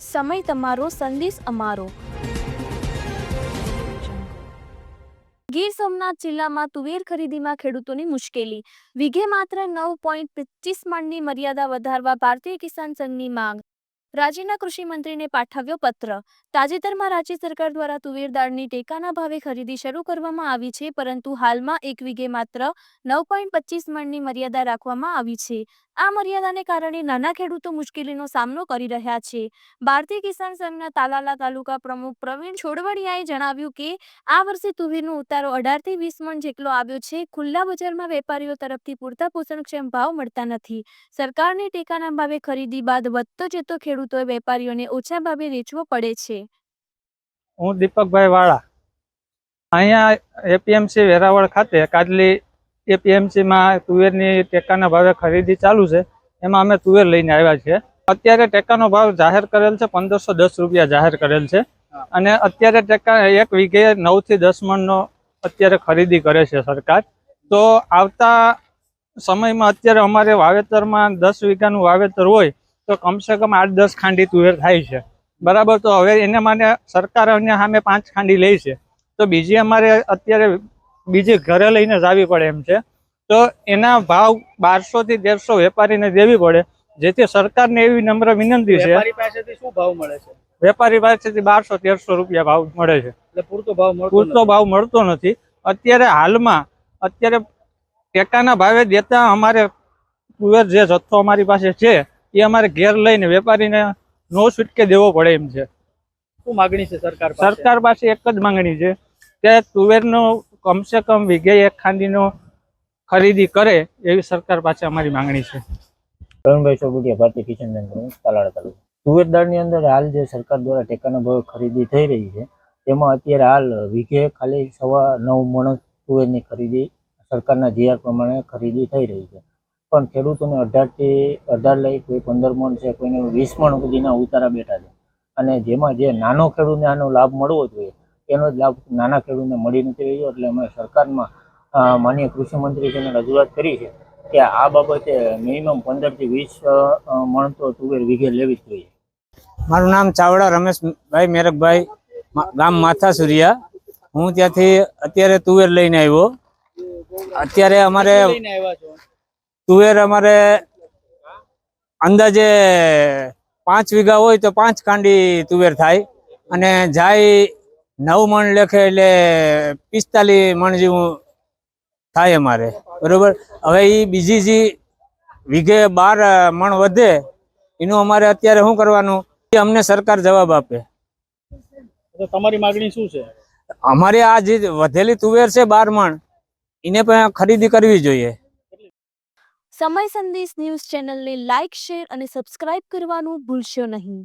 સમય તમારો સંદેશ અમારો. ગીર સોમનાથ જિલ્લામાં તુવેર ખરીદીમાં ખેડૂતોની મુશ્કેલી. વીઘે માત્ર નવ પોઈન્ટ પચીસ મણની મર્યાદા વધારવા ભારતીય કિસાન સંઘની માંગ. રાજ્યના કૃષિ મંત્રીને પાઠવ્યો પત્ર. તાજેતરમાં રાજ્ય સરકાર દ્વારા તુવેર દાળની ટેકાના ભાવે ખરીદી શરૂ કરવામાં આવી છે, પરંતુ હાલમાં એક વીઘે માત્ર નવ પોઈન્ટ પચીસ મણની મર્યાદા રાખવામાં આવી છે. આ મર્યાદાને કારણે નાના ખેડૂતો મુશ્કેલીનો સામનો કરી રહ્યા છે. ભારતીય કિસાન સંઘના તાલાલા તાલુકા પ્રમુખ પ્રવીણ છોડવડિયાએ જણાવ્યું કે, આ વર્ષે તુવેરનો ઉતારો અઢારથી વીસ મણ જેટલો આવ્યો છે. ખુલ્લા બજારમાં વેપારીઓ તરફથી પૂરતા પોષણક્ષમ ભાવ મળતા નથી. સરકારની ટેકાના ભાવે ખરીદી બાદ વધતો જતો ખેડૂતોએ વેપારીઓને ઓછા ભાવે વેચવો પડે છે. હું દીપકભાઈ વાળા. અહીંયા એપીએમસી વેરાવળ ખાતે કાજલી એપીએમસીમાં તુવેરની ટેકાના ભાવે ખરીદી ચાલુ છે. એમાં અમે તુવેર લઈને આવ્યા છીએ. અત્યારે ટેકાનો ભાવ જાહેર કરેલ છે પંદરસો દસ રૂપિયા જાહેર કરેલ છે. અને અત્યારે ટેકા એક વીઘે નવથી દસ મણનો અત્યારે ખરીદી કરે છે સરકાર. તો આવતા સમયમાં અત્યારે અમારે વાવેતરમાં દસ વીઘાનું વાવેતર હોય તો કમસે કમ આઠ દસ ખાંડી તુવેર થાય છે. બરાબર તો હવે એને માટે સરકાર અન્ય સામે પાંચ ખાંડી લે છે. તો બીજી અમારે અત્યારે બીજી ઘરે લઈને જ આવી પડે એમ છે. તો એના ભાવ બારસો થી તેરસો વેપારીને દેવી પડે. જેથી સરકારને એવી નમ્ર વિનંતી છે. વેપારી પાસેથી શું ભાવ મળે છે? વેપારી પાસેથી બારસો તેરસો રૂપિયા ભાવ મળે છે. એટલે પૂરતો ભાવ મળતો પૂરતો ભાવ મળતો નથી. અત્યારે હાલમાં અત્યારે ટેકાના ભાવે દેતા અમારે તુવેર જે જથ્થો અમારી પાસે છે એ અમારે ઘેર લઈને વેપારીને નો છૂટકે દેવો પડે એમ છે. શું માગણી છે સરકાર સરકાર પાસે એક જ માંગણી છે કે તુવેરનો કમસે કમ વીઘે એક ખાંડીનો ખરીદી કરે એવી સરકાર પાસે અમારી માંગણી છે. ભારતીય સંઘ પ્રમુખ તુવેર દાળની અંદર હાલ જે સરકાર દ્વારા ટેકાના ભાવે ખરીદી થઈ રહી છે તેમાં અત્યારે હાલ વીઘે ખાલી સવા નવ મણ તુવેરની ખરીદી સરકારના જીઆર પ્રમાણે ખરીદી થઈ રહી છે. પણ ખેડૂતોને અઢારથી અઢાર લઈ કોઈ પંદર મણ છે કોઈને વીસ મણ સુધીના ઉતારા બેઠા છે. અને જેમાં જે નાનો ખેડૂતને આનો લાભ મળવો જોઈએ એનો જ લાભ નાના ખેડૂતને મળી નથી રહ્યો. એટલે અમે સરકારમાં માનીય કૃષિમંત્રીશ્રીને કૃષિ મંત્રીશ્રીને રજૂઆત કરી છે કે આ બાબતે મિનિમમ પંદરથી વીસ મણ તો તુવેર વીઘે લેવી જ જોઈએ. મારું નામ ચાવડા રમેશભાઈ મેરકભાઈ ગામ માથા સુરિયા હું ત્યાંથી અત્યારે તુવેર લઈને આવ્યો. અત્યારે અમારે તુવેર અમારે અંદાજે પાંચ વીઘા હોય તો પાંચ કાંડી તુવેર થાય. અને જાય નવ મણ લેખે એટલે પિસ્તાલીસ મણ જેવું થાય અમારે. બરોબર? હવે એ બીજી જે વીઘે બાર મણ વધે એનું અમારે અત્યારે શું કરવાનું? એ અમને સરકાર જવાબ આપે. તો તમારી માગણી શું છે? અમારે આ જે વધેલી તુવેર છે બાર મણ એને પણ ખરીદી કરવી જોઈએ. સમય સંદેશ ન્યૂઝ ચેનલને લાઇક શેર અને સબસ્ક્રાઇબ કરવાનું ભૂલશો નહીં.